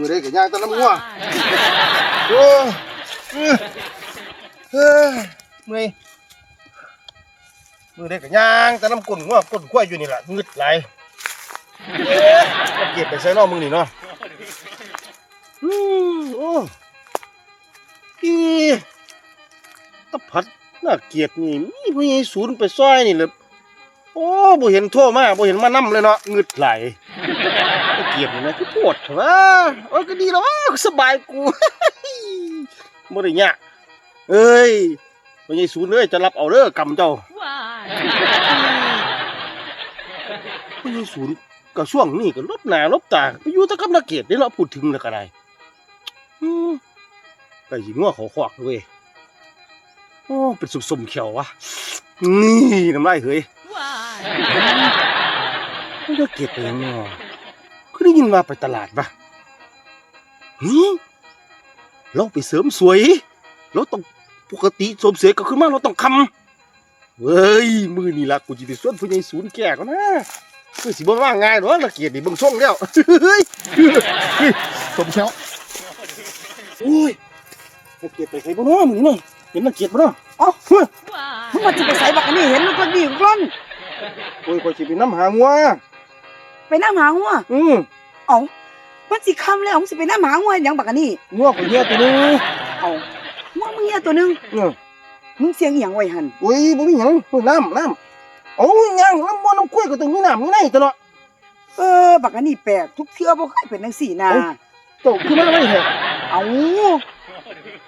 มือได้กับย่างตะน้ำงัวโอ้เออเออเมื่อยมือได้กับย่างตะน้ำกุ่นงัวกุ่นกล้วยอยู่นี่แหละงึดไหลายเอ๊ะมันเก็บไปใส่นอกมึงนี่เนาะอืมโอ้อีตะพัดน่าเกลียดนี่มีผู้ใหญ่ศูนย์ไปซอยนี่เลยโอ้บ่เห็นโทั่วมาบ่เห็นมานํเลยเนาะงึดไหลายตะเกียบนี่นะคือปวดเถอะวะโอ้ยก็ดีแล้ววะสบายกูบ่ได้ยากเอ้ยบ่ใช่ศูนย์เอ้ยจะรับเอาเด้อกำเจ้าบ่ใช่ศูนย์ก็ช่วงนี้ก็ลบหน้าลบตาไปอยู่แตะกับนักเกียรตินี่เนาะพูดถึงแล้วก็ได้อืมไปสิงัวเขาขวากเว้ยโอ้เป็นสมๆเขียววะนี่น้ำลายเฮ้ยมันก็เก็บ ไปยังไงวะคือได้ยินว่าไปตลาดปะหืมเราไปเสริมสวย เราต้องปกติเสริมสวยก็ขึ้นมาเราต้องคำเว้ย มือนี่ละกูจะไปส่วนผู้ใหญ่ศูนย์แก่ก็นะคือสิบ่ว่าง่ายหรอกละเกียดนี่เบิ่งช่องแล้วเฮ้ยเฮ้ยสมเช้าโอ้ยละเกียดไปใส่บ่เนาะมึงนี่เนาะเห็นละเกียดบ่เนาะเอ้าเฮ้ยมึงมาจิไปใส่บักอันนี้เห็นมันก็ดีกล้อนโอ้ยข่อยสิไปน้ำหางัวไปน้ำหางัวอืม เอ้ามันสิค่ำแล้วมึงสิไปน้ำหางัวหยังบักอันนี้งัวข่อยเหี้ยตัวหนึงเอ้างัวมึงเนี่ยตัวหนึงเออมึงเสียงอหย่างไว้หันอุ้ยบ่มีหยังเฮ้ยน้ำน้ำโอ้ยยังน้ำบ่น้ำกล้วยก็ต้องมีน้ำมีในตลอดเออบักอันนี้แปลกทุกเทื่อบ่เคยเป็นจังซี่นะเอ้าโตขึ้นมาไว้แท้เอ้า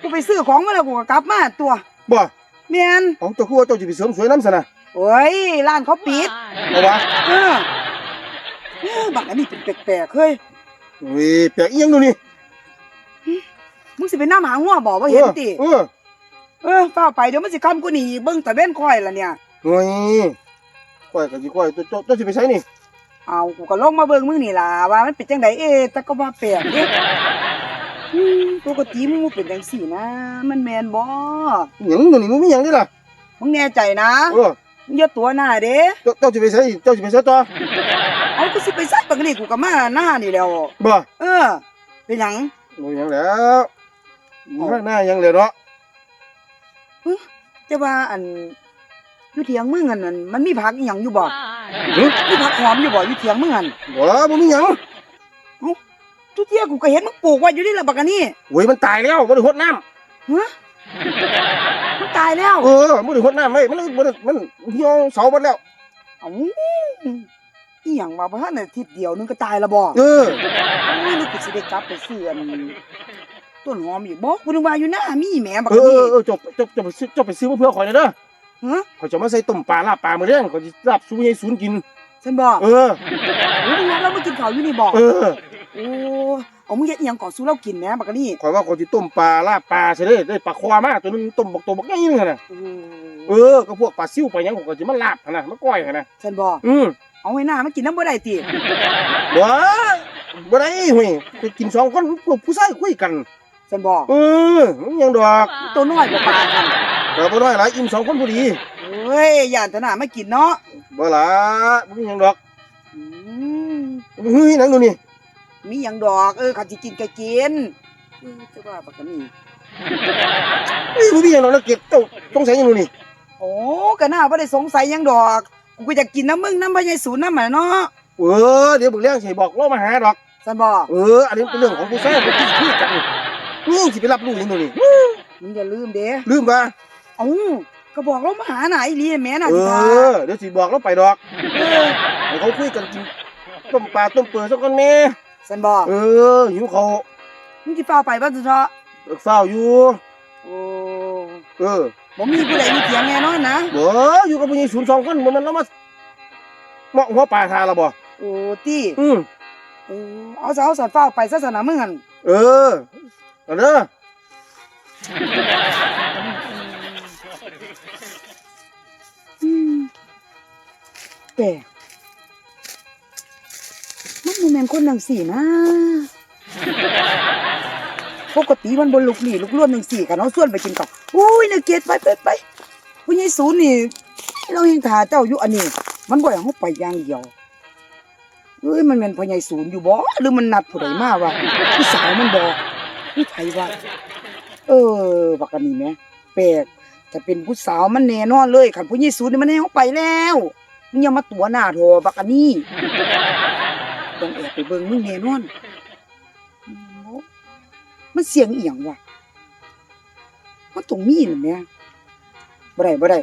กูไปซื้อของมาแล้วกูก็กลับมาตัวบ่แม่นเอาเจ้าคือว่าเจ้าสิไปเสริมสวยน้ำซะนะโอ้ยร้านเขาปิดเอาวะเออเออ บักอันนี้เป็นแปลกๆเฮ้ยเว้ยแปลกอีหยังดูนี่มึงสิไปน้ำหางัวบ่บ่เห็นติเออเออฟ้าไปเดี๋ยวมันสิค่ำกูนี่เบิ่งตะเว้นคอยล่ะเนี่ย เฮ้ยกล้วยก็สิกล้วยเจ้าเจ้าเจ้าสิไปใช้นี่เอากูก็ลงมาเบิ่งมึงนี่ล่ะว่ามันเป็นจังไดเอ๊ะแต่ก็ว่าแปลกเด้อืมปกติมึงบ่เป็นจังซี่นะ มันแม่นบ่หยังดูนี่มันมีหยังนี่ล่ะมึงแน่ใจนะ เออมึง อย่าตัวหน้าเด้เจ้าเจ้าสิไปใช้เจ้าสิไปใช้ต่อเอากูสิไปใส่บักนี่กูก็มาหน้านี่แล้ว บ่เออ เป็นหยังบ่หยังแล้วมาหน้าหยังเลยเนาะแต่ว่าอันอยู่เถียงมึงอันนั้นมันมีผักอีหยังอยู่บ่หึมีผักหอมอยู่บ่อยู่เถียงมึงอันบ่บ่มีหยังทุกเที่ยกูก็เห็นมึงปลูกไว้อยู่นี่ล่ะบักอันนี้โอ้ยมันตายแล้วบ่ได้หดน้ำฮะมัน ตายแล้วเออบ่ได้หดน้ำไว้มันเลยบ่ได้มันเหี่ยวเสาหมดแล้วเอ้าอีหยังมาบ่ทันได้ทิศเดียวนึงก็ตายและบ่เออโอ้ยลูกกูสิได้กลับไปซื้ออันต้นหอมอีกบ่กูนึกว่าอยู่หน้ามีแหมบักเออันอนี้เออเออจบจบจบไปซื้อจบไปซื้อมาเพื่อข่อยหน่อยเด้อฮะข่อยจะมาใส่ต้มปลาลาบปลามื้อเด้งข่อยสิลาบซุปใหญ่ศูนย์กิน ฉันบ่เออโอ้ยมึงนัดเรามากินข้าวอยู่นี่บ่เออ โอ้ เอามึงเฮ็ดอีหยังก่อนสู้เรากินแหมบักอันนี้ข่อยว่าข่อยสิต้มปลาลาบปลาใช่เด้ได้ปลาความาตัวหนึงต้มบักตัวบักใหญ่นึงหั่นน่ะโอ้เออก็พวกปลาซิ่วปลาหยังข่อยก็สิมาลาบหั่นน่ะมาก้อยหั่นน่ะฉันบ่อือเอาให้หน้ามากินน้ำบ่ได้ติบ่บ่ได้เฮ้ยไปกินสองคนพวกผู้ชายคุยกัน ฉันบ่เออมันยังดอกตัวน้อยกว่าปลากันก็บ่น้อยหลายอิ่มสองคนพอดีเฮ้ยย่านแตหน้ามากินเนาะบ่ล่ะบ่มีหยังดอกอืมเฮ้ยหนังดูนี่ มีหยังดอก เออข้าสิกินก็กินเออแต่ว่าบักอันนี้เฮ้ยบ่มีหยังดอกแล้วเก็บเจ้าสงสัยหยังดูนี่โอ้ก็น่าบ่ได้สงสัยหยังดอกกูก็อยากกินน้ำมึงน้ำพะยายศูนย์น้ำหมาเนาะเออเดี๋ยวเบิ่งเรื่องสิบอกเรามาหาดอก สันบอกเออ อันนี้เป็นเรื่องของผู้ชายผู้ที่คุยกันนี่สิไปรับรู้หยังดูนี่มึงอย่าลืมเด้ลืมว่าเอ้าก็บอกเรามาหาหน่ะไอ้ลีแม่น่ะเอสิทาอเดี๋ยวสิบอกเราไปดอกเออให้เขาคุยกันกินต้มปลาต้มเปื่อยสักคนแม่ สันบอกเออหิวเขาวมึงสิฟ้าวไปบ่สุดเถาะเลิกเฝ้าวอยู่ โอ้เออบ่มีผู้ใดมีเถียงแน่นอนนะบ่อยู่กับผู้หญิงศูนย์สองคนบ่แมันเรามาเหมาะหัวปลาทาละบ่โอ้ตี้ อืมโอ้เอาซะเอาซะฟ้าวไปซะสนะมึงหั่นเออเอาเด้ออืมแต่ มันแม่นคนจังซี่นะ ปกติมันบนลุกหลีลุกล่วนหนึ่งสี่กันเอาส่วนไปกินกับอุ้ยเนี่ยเกตไปไปไปผู้ใหญ่ศูนย์นี่ เรายังถาเจ้าอยู่อันนี้ มันบ่อยเขาไปอย่างเดียวเอ้ยมันแม่นพ่อใหญ่ศูนย์อยู่บ่หรือมันนัดผู้ใดมาวะผู้สาวมันบ่ผู้ไผวะเออบักอันนี้แหมแปลกถ้าเป็นผู้สาวมันแน่นอนเลยคันผู้ใหญ่ศูนย์นี่มันให้เฮาไปแล้วมึงอย่ามาตัวหน้าโทบักอันนี้ ต้องแอบไปเบิ่งมึงแน่นอนอืมมันเสียงอีหยังวะมันต้องมีน่ะแหม่บ่ได้บ่ได้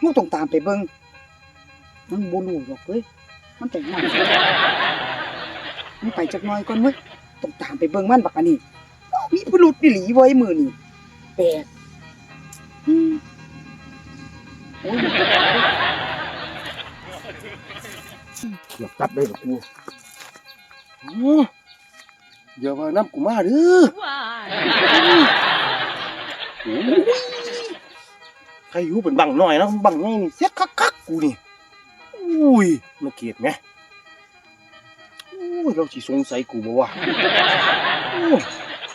เราต้องตามไปเบิ่งมันบ่รู้หรอกเว้ยมันแต่งงานมันไปจักหน้อยก่อนเว้ยต้องตามไปเบิ่งมันบักอันนี้อ้าวมีผู้หลุดอีหลีไว้มือนี่แปลกอืมโอ้ยเกือบตัดได้หรอกกูโอ้อย่าว่าน้ำกูมาเด้อโอ้ยใครอยู่เป็นบังหน่อยนะบังไงนี่เสียคักคักๆกูนี่อุ้ยมาเกลียดไหมโอ้ยเราสิสงสัยกูบ่วะโอ้ย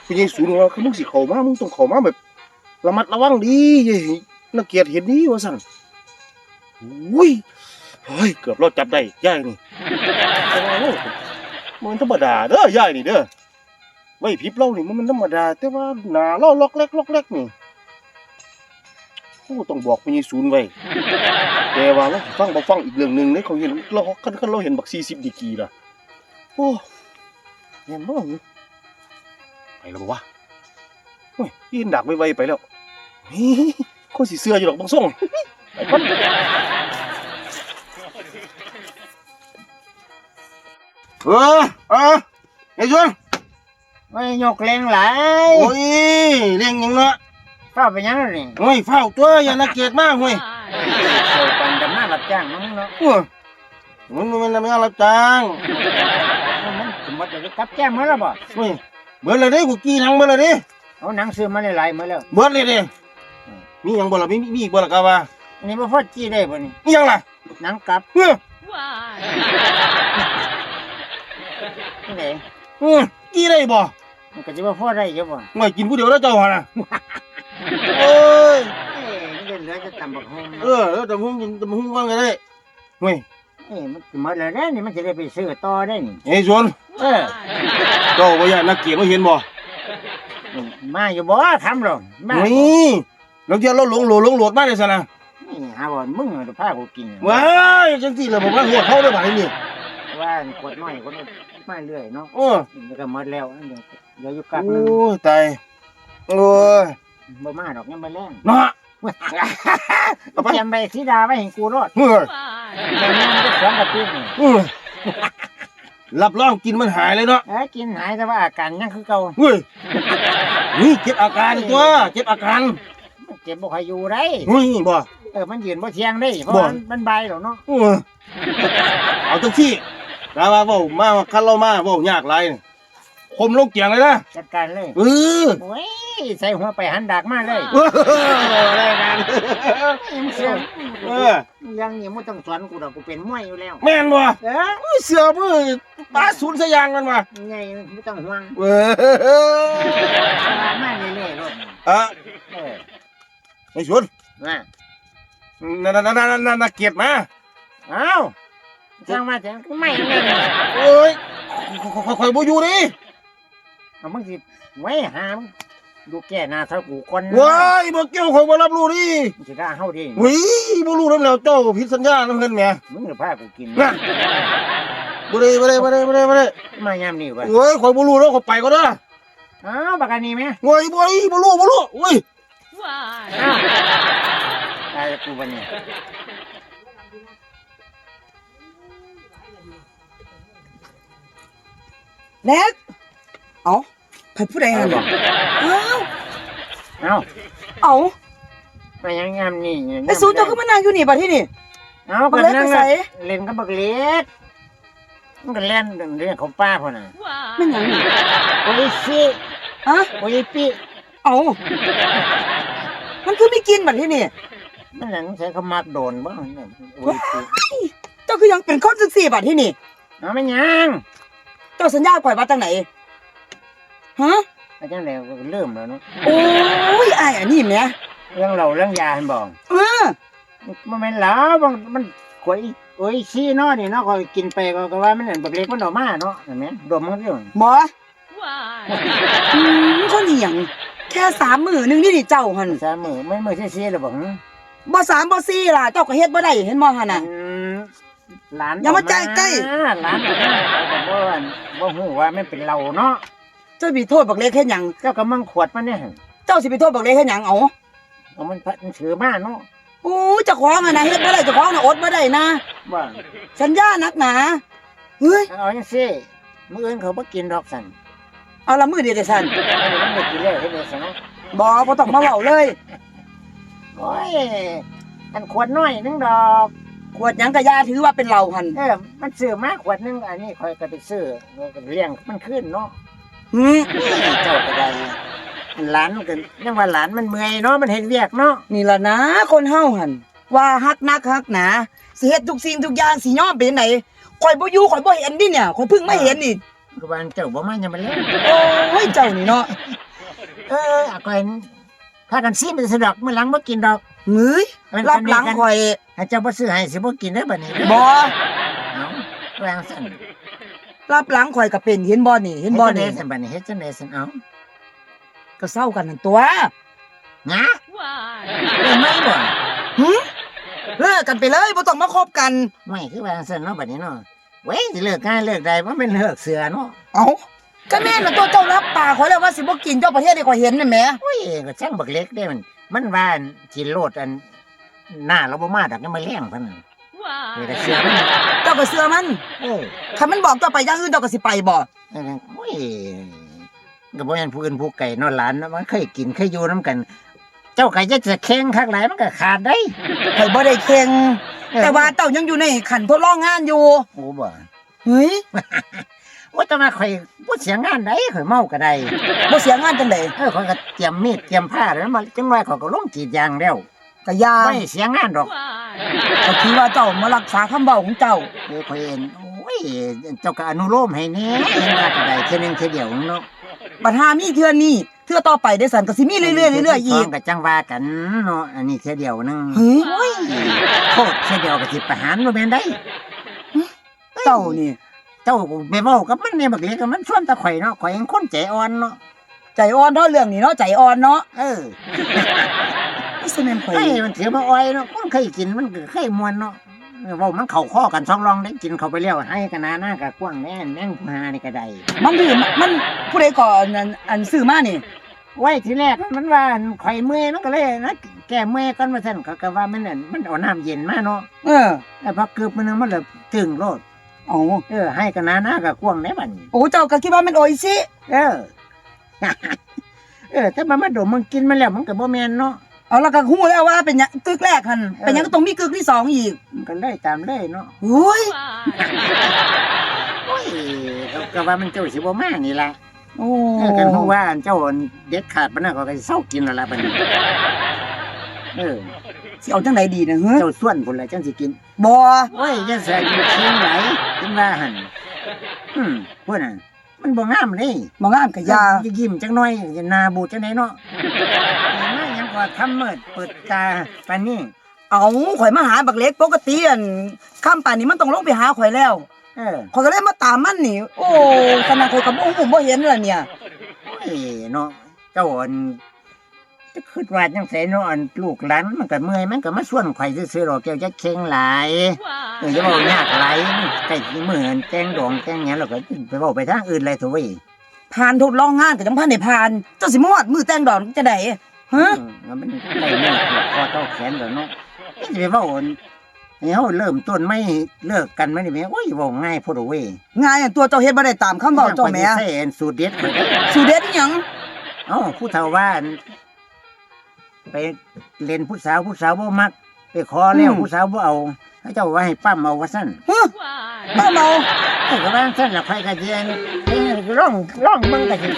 พี่ยังสูนว่าคือมึงสิเข้ามามึงต้องเข้ามาแบบระมัดระวังดีอย่าให้นักเกียรติเห็นดีว่าสั่นอุ้ยเฮ้ย เกือบเราจับได้ย่ายนี่แต่ว่าโอ้ย มันธรรมดาเด้อย่ายนี่เด้อไว้พริบเรานี่มันมันธรรมดา แต่ว่าหนาเราล็อกเล็กล็อกเล็กนี่โอ้ต้องบอกพี่ยังสูนไว้ แต่ว่าเราฟังบ่ฟังอีกเรื่องหนึ่งเนี่ยเขาเห็นเราคันคันเราเห็นบัก40ดีกีล่ะโอ้แม่นบ่นี่ไปแล้วบ่วะโอ้ยยินดักไวๆไปแล้วเฮ้ยคนสิเสื้ออยู่ดอกบางส่งไปก่อน เออเออไอ้ชวนไม่ยกแรงหลายโอ้ยเลี้ยงหยังเนาะเข้าไปยังนี่โอ้ยเฝ้าตัวอย่าน่าเกลียดมากเว้ยเกี่ยวกันกับมารับจ้างน้องเนาะโอ้ยมันมันทำงานรับจ้างมันสมมติจะกลับแก้มมาแล้วบ่เว้ยเบิดเลยเด้กูกี้หนังเบิดเลยเด้เอาหนังซื้อมาหลายๆมาแล้วเบิดเลยเด้มีหยังบ่ล่ะมีมีมีอีกบ่ล่ะกะว่าอันนี้บ่พอจี้ได้บ่นี่มีหยังล่ะหนังกลับเฮ้อ นี่ไหนเออกี้ได้บ่มันก็สิบ่พอได้อยู่บ่ไม่กินผู้เดียวแล้วเจ้าหั่นน่ะโอ้ยเอ้ยมันเหลือจะตำบักฮงเออแล้วแต่พุ่งกินแต่พุ่งฟังก็ได้เว้ยเอ้ยมันหมดแล้วเด้นี่มันจะได้ไปซื้อต่อได้นี่เฮ้ยชวนเออเจ้าบ่อยากนักเกียรติบ่เห็นบ่มาอยู่บ่ทำหรอกมานี่แล้วเดี๋ยวเราหลงโหลหลงโหลดมาได้ซะนะนี่หาบ่มึงพากูกินว้ายจังซี่ล่ะบ่ว่าหัวเข้าได้บ่าดนี่ว่าขวดน้อยคน มาเรื่อยเนาะเออมันก็หมดแล้วอันเดียวเหลืออยู่กักหโอ้นึงยตายโอ้ยบ่มาดอกยังบ่แรงเนาะเอาไปยังไปสีดาไว้ให้กูรอดเฮ้ยแต่แม่มันจะสองกระติกนี่เออรับรองกินมันหายเลยเนาะเอ้ยกินหายแต่ว่าอาการยังคือเก่าเฮ้ยนี่เก็บอาการตัวเก็บอาการเจ็บบ่ค่อยอยู่ได้เฮ้ยบ่ เออมันยืนบ่เที่ยงได้เพราะบ่ มันมันใบหรอกเนาะ เออเอาจังที่ ดาว่าเว้ามาคันเรามาเว้ายากหลายนี่คมลงเกียงเลยนะจัดการเลยเออโอ้ยใส่หัวไปหันดากมาเลยเอออะไรกันมึงเสียเออยังนี่มึงต้องสอนกูดอกกูเป็นมวยอยู่แล้วแม่นบ่เอออุ้ยเสือมือปลาศูนย์สยางกันว่ะไงไม่ต้องห่วงเออมาเรื่อยๆรถอะเออไอ้ชวนมานั่นนั่นนั่นนั่นน่ะเกียรติมาเอ้า จังมาจังไม่ไงนี่โอ้ยข่อยบ่อยู่ดิเอามึงสิไว้หามงดูแก่หน้าเท่ากูคนนะว้ายบ่เกี่ยวข่อยบ่รับรู้ดิมึงสิได้เฮาดิเฮ้ยบ่รู้นำแล้วเจ้าผิดสัญญานํเพิ่นแหมมึงจะพากูกินน่ะบ่ได้บ่ได้บ่ได้บ่ได้บ่ได้มายามนี่วะโอ้ยข่อยบ่รู้แล้วข่อยไปก็ได้ออ้าวบักอันนี้ไหมโอ้ยบ่ได้บ่รู้บ่รู้โอ้ยอ้าวตายแล้วกูวันนี้ แนทเอาใครผู้ใดหันบอกอ้าวเอ้าเอามายังยามนี่ไอ้ศูนย์เจ้าก็มานั่งอยู่นี่บัดที่นี่ เอ้าบัก็กเล็กนั่งไปใส่ เล่นกับบักเล็กมันก็เล่นเรื่องของป้าพ่นน่ะไม่หยังนี่โอ้ยสิฮะโอ้ยปีเอามันคือไม่กินบัดที่นี่มันหลังใช้เขามักโดนบ้างเนี่ยโอ้ยปีเจ้าคือยังเป็นคนจังสี่บัดที่นี่เอาไม่ยัง เจ้าสัญญาก่อยว่าจังไหนฮะอาจารย์แล้วก็เริ่มแล้วเนาะโอ้ยไอ้ายอันนี้แหม่เรื่องเราเรื่องยาเห็นบอกเออมันเป็นแล้วมันมันข่อยโอ้ยขี้เนาะนี่เนาะข่อยกินไปก็ก็ว่ามันอันบักเล็กมันออกมาเนาะเห็นไหมดมมันอยู่หมออืมคนอีหยังแค่สามมือหนึงนี่นี่เจ้าหั่นสามมือไม่มือซี่ๆเลยบอกหึบ่สามบ่สี่ล่ะ เจ้าก็เฮ็ดบ่ได้เห็นบ่หั่นน่ะอืม หลานอย่ามาใจใกล้ หลานออกมาแต่บ่ว่าบ่ฮู้ว่ามันเป็นเราเนาะเจ้าสิโทษบักเล็กเฮ็ดหยังเจ้าก็มั่งขวดมันเนี่ยเจ้าสิไปโทษบักเล็กเฮ็ดหยังเอาเอามันพัดมันถือมาเนาะอู้เจ้าของอะนะเฮ็ดบ่ได้เจ้าของน่ะอดบ่ได้นะว่าสัญญานักหนาเฮ้ยเอาจังซี่มื้ออื่นเขาบ่กินดอกสั่นเอาละมือเดียวเดี๋ยวซั่นเอามันไม่กินแล้วเฮ็ดได้ซั่นเนาะบ่บ่ต้องมาเว้าเลยโอ้ยอันขวดน้อยนึงดอก ขวดหยังก็ยาถือว่าเป็นเหล้าหั่นเออมันซื้อมาขวดนึงอันนี้ข่อยก็ไปซื้อแล้วก็เลี้ยงมันขึ้นเนาะ หืมเจ้าก็ได้หลานมันก็ยังว่าหลานมันเมื่อยเนาะมันเห็นเวียกเนาะนี่ล่ะนะ คนเฮาหั่นว่าฮักนักฮักหนาสิเฮ็ดทุกสิ่งทุกอย่างสิยอมเป็นไหนข่อยบ่อยู่ข่อยบ่เห็นดิเนี่ยข่อยเพิ่งมาเห็นนี่ก็ว่าเจ้าบ่มายังมาเล่นโอ้ยเจ้านี่เนาะ เอออะก่อย ถ้ากันซีมันสะดอกมื้อหลังบ่กินดอกเฮ้ยมันรับหลังข่อยให้เจ้าบ่ซื้อให้สิบ่กินได้อบัดนี้บ่เนาะวางซั่นรับหลังข่อยก็เป็นเห็นบ่นี่ เห็นบ่เฮ็ดจังนี่ได๋ซั่นบัดนี้เฮ็ดจังได๋ซั่นเอาก็เศร้ากันนั่นตัวงะเออไม่บ่หึเลิกกันไปเลยบ่ต้องมาคบกัน ไม่คือวางซั่นเนาะบัดนี้เนาะเว้ยสิเลิกง่ายเลิกได้มันเป็นเลิกเสือเนาะ เอ้า ก็แม่นน่ะตัวเจ้ารับปากข่อยแล้วว่าสิบ่กินเจ้าประเทศให้ข่อยเห็นน่ะแหมโอ้ยก็ช่างบักเล็กได้มัน มันว่าอันสิโลดอันหน้าเราบ่มาดอกยังมาแล้งเพิ่นน่ะเออแต่เสือมันเจ้าก็เชื่อมันเออคันมันบอกเจ้าไปอย่างอื่นเจ้าก็สิไปบ่เออโอ้ยก็บ่แม่นผู้อื่นผู้ไก่เนอนหลานนะมันเคยกินเคยอยู่นํกัน เจ้าไก่จะจะแข่งคักหลายมันก็ขาดได้ข่อยบ่ได้เค็งเออแต่ว่าเจ้ายังอยู่ในขั้นทดลองงานอยู่โอ้บ่เฮ้ย ว่าแต่ว่าข่อยบ่เสียงานได้ข่อยเมาก็ได้บ่เสียงานจังได๋เออข่อยก็เตรียมมีดเตรียมผ้าแล้วมาจังว่าข่อยก็ลงกรีดยางแล้วก็อยาไม่เสียงานดอกก็คิดว่าเจ้ามารักษาคำเว้าของเจ้าเออข่อยเองโอ้ยเจ้าก็อนุโลมให้แหน่เห็นว่าก็ได้เทื่อหนึงเทื่อเดียวเนาะปัญหามีเทื่อนี้เทื่อต่อไปได้สันก็สิมีเรื่อยๆเรื่อยๆอีกก็จังว่ากันเนาะอันนี้เทื่อเดียวหนึงเฮ้ยโอ้ยโทษเทื่อเดียวก็สิประหารบ่แม่นได้เจ้านี่ เจ้าไปเว้ากับมันเนี่ยบักเล็กกับมันชวนแตะข่อยเนาะข่อยยังคนใจอ่อนเนาะใจอ่อนเท่าเรื่องนี้เนาะใจอ่อนเนาะเออนี่สิแม่นข่อยไอ้มันถือมาอ้อยเนาะคนเคยกินมันก็เคยมวนเนาะเว้ามันเข้าข้อกันสองรองได้กินเข้าไปแล้วให้กันนาหน้ากับกว้างแน่นแม่งผู้หานี่ก็ได้มันดื้อมันผู้ใดก่อนอันอันซื้อมานี่ไว้ทีแรกมันว่าข่อยเมื่อยมันก็เลยนะแก้เมื่อยก่อนมาซั่นก็ก็ว่ามันนั่นมันเอาน้ำเย็นมาเนาะเออแล้วพอเกือบมันนึงมันเลยถึงโลด เอาเออให้กันนาหน้ากับกว้างได้บัดนี้โอ้เจ้าก็คิดว่ามันโอยสิเออ เออถ้ามันมาดมมันกินมาแล้วมันก็บ่แม่นเนาะ เอาแล้วก็ฮู้แล้วว่าเป็นหยังกึกแรกหั่นเป็นหยังก็ต้องมีกึกที่สองอีกมันก็เลยตามเลยเนาะโอ้ยโอ้ยก็ก็ว่ามันเจ้าสิบ่มานี่ล่ะโอ้เออกันฮู้ว่าอันเจ้าอันเด็ดขาดปานนั้นก็สิเซากินแล้วล่ะบัดนี้เออ สิเอาจังไดดีนะเฮ้ยเจ้าส่วนพุ่นล่ะจังสิกินบ่โอ้ยจะใส่อยู่เชียงไหลกินว่าหั่นอืมพุ่นน่ะมันบ่งามเลยบ่งามก็อยาจะยิ้มจังหน่อยจะหน้าบูดจังไดเนาะมาหยังก็ทำเมิดเปิดตาปานนี้เอาข่อยมาหาบักเล็กปกติอันข้ามป่านนี้มันต้องลงไปหาข่อยแล้วเออข่อยก็เลยมาตามมันนี่โอ้ขนาดข่อยกับบ่ฮู้บ่เห็นล่ะเนี่ยโอ้ยเนาะเจ้าอัน จะคิดว่าจังไสเนาะอันลูกหลานมันก็เมื่อยมันก็มาชวนข่อยซื่อๆดอกแก้วจะเข่งหลายเออจะเว้ายากหลายมันใกล้สิมื้ออันแจ้งดองแจ้งหยังแล้วก็ไปเว้าไปทางอื่นเลยโถ่เว้ยผ่านทดลองงานก็จังพันได้ผ่านเจ้าสิมาฮอดมือแต่งดอกจะได้ฮะอืมมันใกล้มือผูกคอเต้าแขนแล้วเนาะจะไปเว้าอันให้เฮาเริ่มต้นไม่เลิกกันมานี่แหม่โอ้ยเว้าง่ายโพดเอาเว้ยงานอันตัวเจ้าเฮ็ดบ่ได้ตามคำเว้าเจ้าแหม่ใส่อันสูตรเด็ดข่อยเด้อสูเด็ดอีหยัง เอ้าผู้เฒ่าว่าอัน ไปเล่นผู้สาวผู้สาวบ่มัก ไปขอแล้วผู้สาวบ่เอาเขาเจ้าว่าให้ปั้มเอาว่าซั่นฮะบ้าเมาเอ้ยก็ว่าซั่นล่ะใครก็สิอันเอ้ยร้องร้องเบิ่งก็สิ